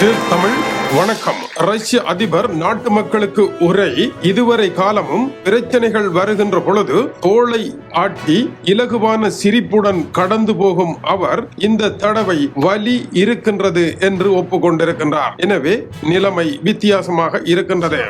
தமிழ் வணக்கம். ரஷ்ய அதிபர் நாட்டு மக்களுக்கு உரை. இதுவரை காலமும் பிரச்சனைகள் வருகின்ற பொழுது தோளை ஆட்டி இலகுவான சிரிப்புடன் கடந்து போகும் அவர் இந்த தடவை வலி இருக்கின்றது என்று ஒப்புக்கொண்டிருக்கின்றார். எனவே நிலைமை வித்தியாசமாக இருக்கின்றது.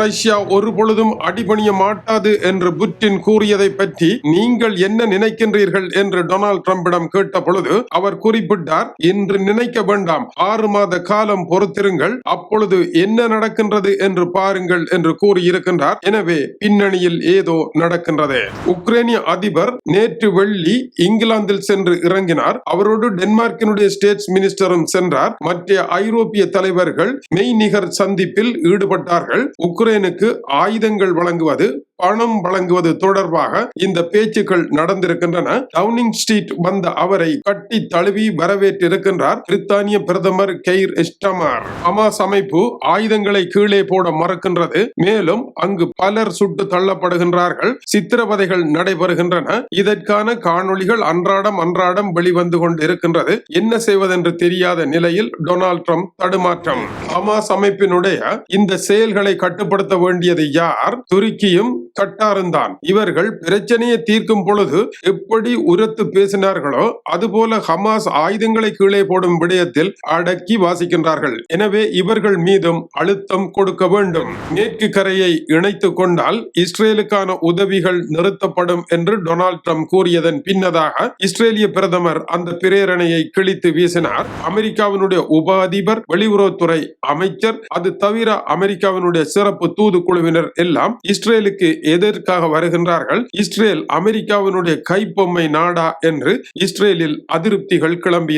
ரஷ்யா ஒரு பொழுதும் அடிபணிய மாட்டாது என்று புட்டின் கூறியதை பற்றி நீங்கள் என்ன நினைக்கின்றீர்கள் என்று டொனால்ட் ட்ரம்பிடம் கேட்ட பொழுது அவர் குறிப்பிட்டார் இன்று நினைக்க வேண்டாம். ஆறு மாத காலம் பொறுத்திருங்கள் அப்பொழுது என்ன நடக்கின்றது என்று பாருங்கள் என்று கூறியிருக்கின்றார். எனவே பின்னணியில் ஏதோ நடக்கின்றது. உக்ரைனிய அதிபர் நேற்று வெள்ளி இங்கிலாந்தில் சென்று இறங்கினார். அவரோடு டென்மார்க்கினுடைய ஸ்டேட்ஸ் மினிஸ்டரும் சென்றார். மற்ற ஐரோப்பிய தலைவர்கள் மெய்நிகர் சந்திப்பில் ஈடுபட்டார்கள். உக்ரைனுக்கு ஆயுதங்கள் வழங்குவது பணம் வழங்குவது தொடர்பாக இந்த பேச்சுக்கள் நடந்திருக்கின்றன. டவுனிங் ஸ்ட்ரீட் வந்த அவரை கட்டி தழுவி வரவேற்றிருக்கின்றார் பிரித்தானிய பிரதமர் கெய்ர் எஸ்டமார் ஹமாஸ் அமைப்பு ஆயுதங்களை கீழே போட மறுக்கின்றது. மேலும் அங்கு பலர் சுட்டு தள்ளப்படுகின்றார்கள். சித்திரவதைகள் நடைபெறுகின்றன. இதற்கான காணொளிகள் அன்றாடம் அன்றாடம் வெளிவந்து கொண்டு இருக்கின்றது என்ன செய்வதென்று தெரியாத நிலையில் டொனால்ட் ட்ரம்ப் தடுமாற்றம். ஹமாஸ் அமைப்பினுடைய இந்த செயல்களை கட்டுப்படுத்த வேண்டியது யார்? துருக்கியும் கட்டாரும் தான் இவர்கள் பிரச்சனையை தீர்க்கும் பொழுது எப்படி உரத்து பேசினார்களோ அதுபோல ஹமாஸ் ஆயுதங்களை கீழே போடும் விடயத்தில் அடக்கி வாசிக்கின்றார்கள். எனவே இவர்கள் மீதும் அழுத்தம் கொடுக்க வேண்டும். மேற்கு கரையை இணைத்துக் கொண்டால் இஸ்ரேலுக்கான உதவிகள் நிறுத்தப்படும் என்று டொனால்ட் ட்ரம்ப் கூறியதன் பின்னதாக இஸ்ரேலிய பிரதமர் அந்த பிரேரணையை கிழித்து வீசினார். அமெரிக்காவினுடைய உப அதிபர் வெளியுறவுத்துறை அமைச்சர் அது தவிர அமெரிக்காவினுடைய சிறப்பு தூதுக்குழுவினர் எல்லாம் இஸ்ரேலுக்கு எதற்காக வருகின்றார்கள்? இஸ்ரேல் அமெரிக்காவினுடைய கைப்பொம்மை நாடா என்று இஸ்ரேலில் அதிருப்திகள் கிளம்பி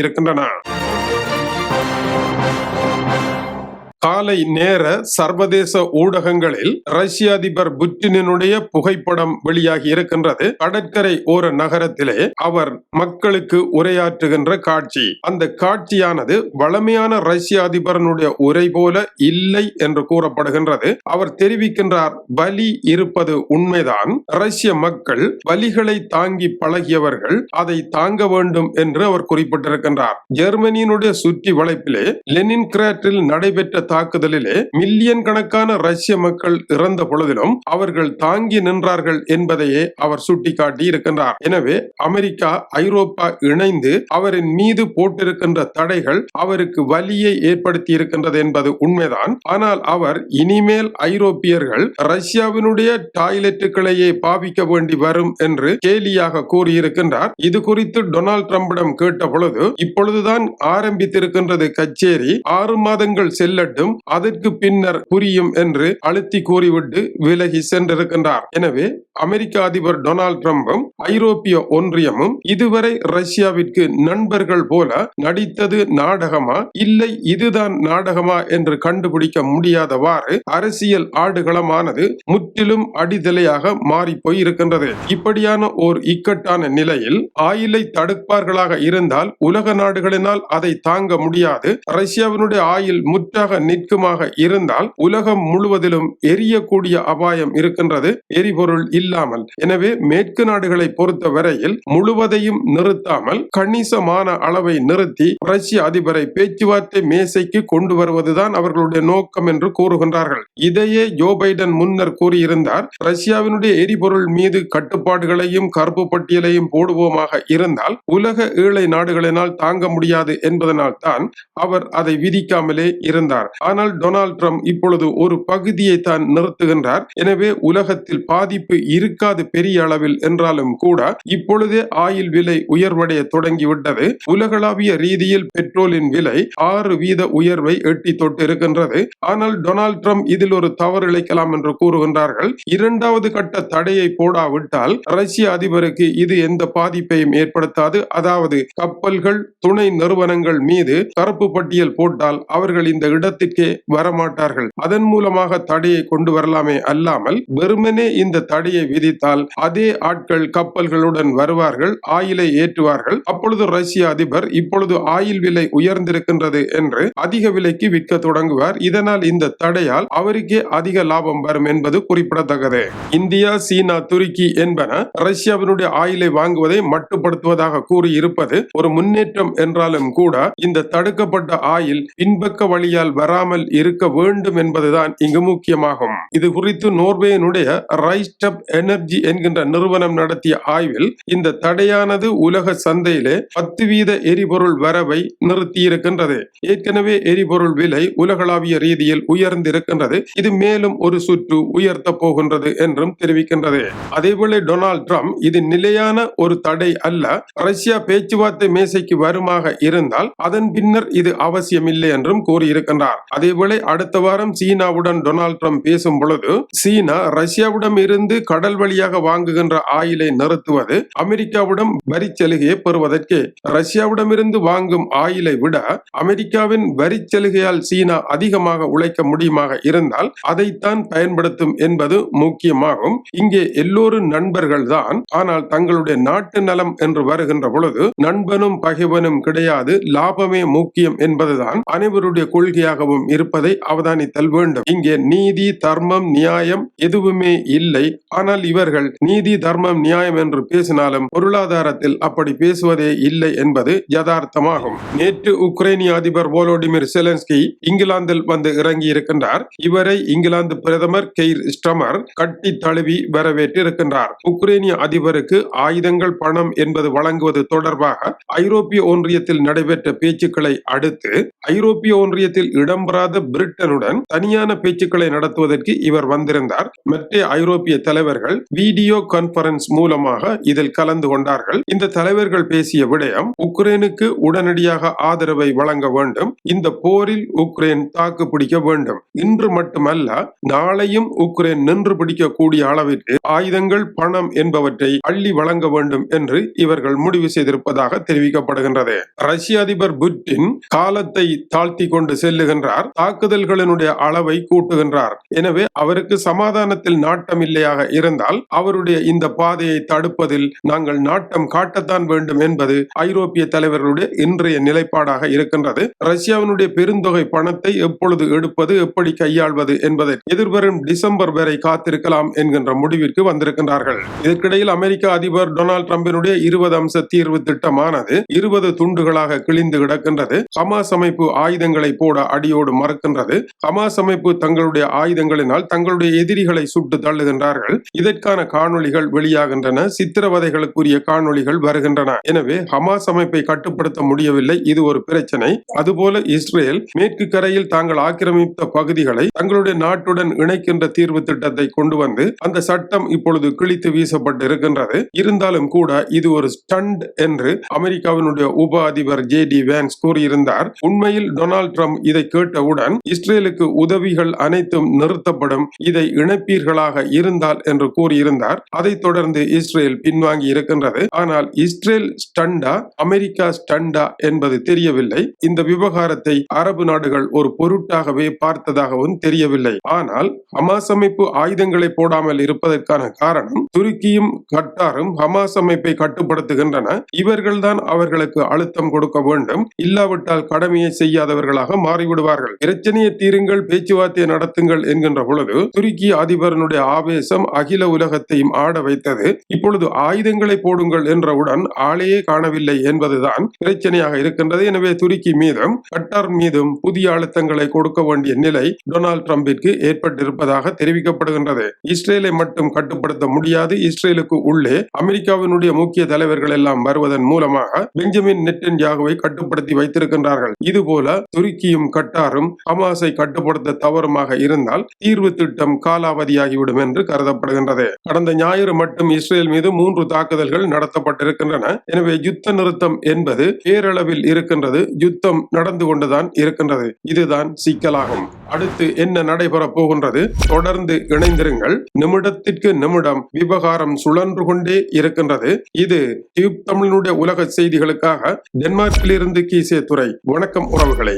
காலை நேர சர்வதேச ஊடகங்களில் ரஷ்ய அதிபர் புட்டினுடைய புகைப்படம் வெளியாகி இருக்கின்றது. கடற்கரை ஓர நகரத்திலே அவர் மக்களுக்கு உரையாற்றுகின்ற காட்சி. அந்த காட்சியானது வளமையான ரஷ்ய அதிபரனுடைய உரை போல இல்லை என்று கூறப்படுகின்றது. அவர் தெரிவிக்கின்றார் பலி இருப்பது உண்மைதான். ரஷ்ய மக்கள் வலிகளை தாங்கி பழகியவர்கள் அதை தாங்க வேண்டும் என்று அவர் குறிப்பிட்டிருக்கின்றார். ஜெர்மனியினுடைய சுற்றி வளைப்பிலே லெனின் கிராட்டில் நடைபெற்ற தாக்குதலிலே மில்லியன் கணக்கான ரஷ்ய மக்கள் இறந்த பொழுதிலும் அவர்கள் தாங்கி நின்றார்கள் என்பதையே அவர் சுட்டிக்காட்டி இருக்கின்றார். எனவே அமெரிக்கா ஐரோப்பா இணைந்து அவரின் மீது போட்டிருக்கின்ற தடைகள் அவருக்கு வலியை ஏற்படுத்தி இருக்கின்றது என்பது உண்மைதான். ஆனால் அவர் இனிமேல் ஐரோப்பியர்கள் ரஷ்யாவினுடைய டாய்லெட்டுகளையே பாவிக்க வேண்டி வரும் என்று கேலியாக கூறியிருக்கின்றார். இது குறித்து டொனால்ட் ட்ரம்பிடம் கேட்ட பொழுது இப்பொழுதுதான் ஆரம்பித்திருக்கின்றது கச்சேரி. ஆறு மாதங்கள் செல்லட்டும். அதற்கு பின்னர் புரியும் என்று அழுத்தி கூறிவிட்டு விலகி சென்றிருக்கின்றார். எனவே அமெரிக்க அதிபர் டொனால்டு டிரம்பும் ஐரோப்பிய ஒன்றியமும் இதுவரை ரஷ்யாவிற்கு நண்பர்கள் போல நடித்தது நாடகமா? இல்லை இதுதான் நாடகமா என்று கண்டுபிடிக்க முடியாதவாறு அரசியல் ஆடுகளமானது முற்றிலும் அடிதலையாக மாறி போய் இருக்கின்றது இப்படியான ஓர் இக்கட்டான நிலையில் ஆயிலை தடுப்பார்களாக இருந்தால் உலக நாடுகளினால் அதை தாங்க முடியாது. ரஷ்யாவினுடைய ஆயில் முற்றாக நிற்குமாக இருந்தால் உலகம் முழுவதிலும் எரியக்கூடிய அபாயம் இருக்கின்றது. எரிபொருள் இல்லாமல். எனவே மேற்கு நாடுகளை பொறுத்த வரையில் முழுவதையும் நிறுத்தாமல் கணிசமான அளவை நிறுத்தி ரஷ்ய அதிபரை பேச்சுவார்த்தை மேசைக்கு கொண்டு வருவதுதான் அவர்களுடைய நோக்கம் என்று கூறுகின்றார்கள். இதையே ஜோ பைடன் முன்னர் கூறியிருந்தார். ரஷ்யாவினுடைய எரிபொருள் மீது கட்டுப்பாடுகளையும் கருப்பு பட்டியலையும் போடுவோமாக இருந்தால் உலக ஏழை நாடுகளினால் தாங்க முடியாது என்பதனால் தான் அவர் அதை விதிக்காமலே இருந்தார். ஆனால் டொனால்ட் ட்ரம்ப் இப்பொழுது ஒரு பகுதியை தான் நிறுத்துகின்றார். எனவே உலகத்தில் பாதிப்பு இருக்காது பெரிய அளவில் என்றாலும் கூட இப்பொழுதே ஆயில் விலை உயர்வடைய தொடங்கிவிட்டது. உலகளாவிய ரீதியில் பெட்ரோலின் விலை ஆறு வீத உயர்வை எட்டி தொட்டு இருக்கின்றது ஆனால் டொனால்ட் ட்ரம்ப் இதில் ஒரு தவறு இழைக்கலாம் என்று கூறுகின்றார்கள். இரண்டாவது கட்ட தடையை போடாவிட்டால் ரஷ்ய அதிபருக்கு இது எந்த பாதிப்பையும் ஏற்படுத்தாது. அதாவது கப்பல்கள் துணை நிறுவனங்கள் மீது கருப்பு பட்டியல் போட்டால் அவர்கள் இந்த இடத்திற்கு இடத்திற்கே வரமாட்டார்கள். அதன் மூலமாக தடையை கொண்டு வரலாமே அல்லாமல் வெறுமனே இந்த தடையை விதித்தால் அதே ஆட்கள் கப்பல்களுடன் வருவார்கள் ஆயிலை ஏற்றுவார்கள். அப்பொழுது ரஷ்ய அதிபர் இப்பொழுது ஆயில் விலை உயர்ந்திருக்கின்றது என்று அதிக விலைக்கு விற்க தொடங்குவார். இதனால் இந்த தடையால் அவருக்கே அதிக லாபம் வரும் என்பது குறிப்பிடத்தக்கது. இந்தியா சீனா துருக்கி என்பன ரஷ்யாவினுடைய ஆயிலை வாங்குவதை மட்டுப்படுத்துவதாக கூறியிருப்பது ஒரு முன்னேற்றம் என்றாலும் கூட இந்த தடுக்கப்பட்ட ஆயில் பின்பக்க வழியால் வரா வராமல் இருக்க வேண்டும் என்பதுதான் இங்கு முக்கியமாகும். இது குறித்து நோர்வேயினுடைய ரைஸ்டப் எனர்ஜி என்கின்ற நிறுவனம் நடத்திய ஆய்வில் இந்த தடையானது உலக சந்தையிலே பத்து வீத எரிபொருள் வரவை நிறுத்தியிருக்கின்றது. ஏற்கனவே எரிபொருள் விலை உலகளாவிய ரீதியில் உயர்ந்திருக்கின்றது. இது மேலும் ஒரு சுற்று உயர்த்த போகின்றது என்றும் தெரிவிக்கின்றது. அதேபோல டொனால்ட் ட்ரம்ப் இது நிலையான ஒரு தடை அல்ல. ரஷ்யா பேச்சுவார்த்தை மேசைக்கு வருமாக இருந்தால் அதன் பின்னர் இது அவசியமில்லை என்றும் கூறியிருக்கின்றார். அதேபோல அடுத்த வாரம் சீனாவுடன் டொனால்ட் ட்ரம்ப் பேசும் பொழுது சீனா ரஷ்யாவிடம் இருந்து கடல் வழியாக வாங்குகின்ற ஆயிலை நிறுத்துவது அமெரிக்காவிடம் வரி சலுகையை பெறுவதற்கு ரஷ்யாவிடமிருந்து வாங்கும் ஆயிலை விட அமெரிக்காவின் வரி சலுகையால் சீனா அதிகமாக உழைக்க முடியுமாக இருந்தால் அதைத்தான் பயன்படுத்தும் என்பது முக்கியமாகும். இங்கே எல்லோரும் நண்பர்கள் தான். ஆனால் தங்களுடைய நாட்டு நலம் என்று வருகின்ற பொழுது நண்பனும் பகைவனும் கிடையாது. லாபமே முக்கியம் என்பதுதான் அனைவருடைய கொள்கையாக கொள்கையாகவும் இருப்பதை அவதானித்தல் வேண்டும். இங்கே நீதி தர்மம் நியாயம் எதுவுமே இல்லை. ஆனால் இவர்கள் நீதி தர்மம் நியாயம் என்று பேசினாலும் பொருளாதாரத்தில் அப்படி பேசுவதே இல்லை என்பது யதார்த்தமாகும். நேற்று உக்ரைனிய அதிபர் வோலோடிமிர் செலன்ஸ்கி இங்கிலாந்தில் வந்து இறங்கி இருக்கின்றார் இவரை இங்கிலாந்து பிரதமர் கெய்ர் ஸ்டமர் கட்டி தழுவி வரவேற்று இருக்கின்றார் உக்ரைனிய அதிபருக்கு ஆயுதங்கள் பணம் என்பது வழங்குவது தொடர்பாக ஐரோப்பிய ஒன்றியத்தில் நடைபெற்ற பேச்சுக்களை அடுத்து ஐரோப்பிய ஒன்றியத்தில் இடம் இடம்பெறாத பிரிட்டனுடன் தனியான பேச்சுக்களை நடத்துவதற்கு இவர் வந்திருந்தார். மற்ற ஐரோப்பிய தலைவர்கள் வீடியோ கான்பரன்ஸ் மூலமாக இதில் கலந்து கொண்டார்கள். இந்த தலைவர்கள் பேசிய விடயம் உக்ரைனுக்கு உடனடியாக ஆதரவை வழங்க வேண்டும். இந்த போரில் உக்ரைன் தாக்கு பிடிக்க வேண்டும். இன்று மட்டுமல்ல நாளையும் உக்ரைன் நின்று பிடிக்கக்கூடிய அளவிற்கு ஆயுதங்கள் பணம் என்பவற்றை அள்ளி வழங்க வேண்டும் என்று இவர்கள் முடிவு செய்திருப்பதாக தெரிவிக்கப்படுகின்றது. ரஷ்ய அதிபர் புட்டின் காலத்தை தாழ்த்தி கொண்டு செல்லுகின்றார் கூறுகின்றார் தாக்குதல்களினுடைய அளவை கூட்டுகின்றார். எனவே அவருக்கு சமாதானத்தில் நாட்டம் இல்லையாக இருந்தால் அவருடைய இந்த பாதையை தடுப்பதில் நாங்கள் நாட்டம் காட்டத்தான் வேண்டும் என்பது ஐரோப்பிய தலைவர்களுடைய இன்றைய நிலைப்பாடாக இருக்கின்றது. ரஷ்யாவினுடைய பெருந்தொகை பணத்தை எப்பொழுது எடுப்பது எப்படி கையாள்வது என்பதை எதிர்வரும் டிசம்பர் வரை காத்திருக்கலாம் என்கின்ற முடிவிற்கு வந்திருக்கின்றார்கள். இதற்கிடையில் அமெரிக்க அதிபர் டொனால்டு டிரம்பினுடைய இருபது அம்ச தீர்வு திட்டமானது இருபது துண்டுகளாக கிழிந்து கிடக்கின்றது. ஹமாஸ் அமைப்பு ஆயுதங்களை போட அடியோடு மறுக்கின்றது. ஹமாஸ் அமைப்பு தங்களுடைய ஆயுதங்களினால் தங்களுடைய எதிரிகளை சுட்டு தள்ளுகின்றார்கள். இதற்கான காணொளிகள் வெளியாகின்றன. சித்திரவதைகளுக்குரிய காணொளிகள் வருகின்றன. எனவே ஹமாஸ் அமைப்பை கட்டுப்படுத்த முடியவில்லை. இது ஒரு பிரச்சனை. அதுபோல இஸ்ரேல் மேற்கு கரையில் தாங்கள் ஆக்கிரமித்த பகுதிகளை தங்களுடைய நாட்டுடன் இணைக்கின்ற தீர்வு திட்டத்தை கொண்டு வந்து அந்த சட்டம் இப்பொழுது கிழித்து வீசப்பட்டு இருக்கின்றது இருந்தாலும் கூட இது ஒரு ஸ்டண்ட் என்று அமெரிக்காவினுடைய உப அதிபர் ஜே டி வேன்ஸ் கூறியிருந்தார். உண்மையில் டொனால்ட் ட்ரம்ப் இதை கேட்டு கேட்டவுடன் இஸ்ரேலுக்கு உதவிகள் அனைத்தும் நிறுத்தப்படும். இதை இணைப்பீர்களாக இருந்தால் என்று கூறியிருந்தார். அதைத் தொடர்ந்து இஸ்ரேல் பின்வாங்கி இருக்கின்றது. ஆனால் இஸ்ரேல் ஸ்டண்டா அமெரிக்கா ஸ்டண்டா என்பது தெரியவில்லை. இந்த விவகாரத்தை அரபு நாடுகள் ஒரு பொருட்டாகவே பார்த்ததாகவும் தெரியவில்லை. ஆனால் ஹமாஸ் அமைப்பு ஆயுதங்களை போடாமல் இருப்பதற்கான காரணம் துருக்கியும் கட்டாரும் ஹமாஸ் அமைப்பை கட்டுப்படுத்துகின்றன. இவர்கள்தான் அவர்களுக்கு அழுத்தம் கொடுக்க வேண்டும். இல்லாவிட்டால் கடமையை செய்யாதவர்களாக மாறிவிடுவார்கள். பிரச்சனையை தீருங்கள் பேச்சுவார்த்தை நடத்துங்கள் என்கின்ற பொழுது துருக்கி அதிபரனுடைய ஆவேசம் அகில உலகத்தையும் ஆட வைத்தது. இப்பொழுது ஆயுதங்களை போடுங்கள் என்றவுடன் ஆளையே காணவில்லை என்பதுதான் பிரச்சனையாக இருக்கின்றது. எனவே துருக்கி மீதும் கட்டார் மீதும் புதிய அழுத்தங்களை கொடுக்க வேண்டிய நிலை டொனால்டு டிரம்பிற்கு ஏற்பட்டிருப்பதாக தெரிவிக்கப்படுகின்றது. இஸ்ரேலை மட்டும் கட்டுப்படுத்த முடியாது. இஸ்ரேலுக்கு உள்ளே அமெரிக்காவினுடைய முக்கிய தலைவர்கள் எல்லாம் வருவதன் மூலமாக பெஞ்சமின் நெட்டன்யாகுவை கட்டுப்படுத்தி வைத்திருக்கின்றார்கள். இதுபோல துருக்கியும் கட்டார் கட்டாரும் ஹமாஸை கட்டுப்படுத்த தவறுமாக இருந்தால் தீர்வு திட்டம் காலாவதியாகிவிடும் என்று கருதப்படுகின்றது. கடந்த ஞாயிறு மட்டும் இஸ்ரேல் மீது மூன்று தாக்குதல்கள் நடத்தப்பட்டிருக்கின்றன. எனவே யுத்த நிறுத்தம் என்பது பேரளவில் இருக்கின்றது. யுத்தம் நடந்து கொண்டுதான் இருக்கின்றது. இதுதான் சிக்கலாகும். அடுத்து என்ன நடைபெற போகின்றது? தொடர்ந்து இணைந்திருங்கள். நிமிடத்திற்கு நிமிடம் விவகாரம் சுழன்று கொண்டே இருக்கின்றது. இது டியூப் தமிழனுடைய உலக செய்திகளுக்காக டென்மார்க்கிலிருந்து கீசே துறை வணக்கம் உறவுகளை.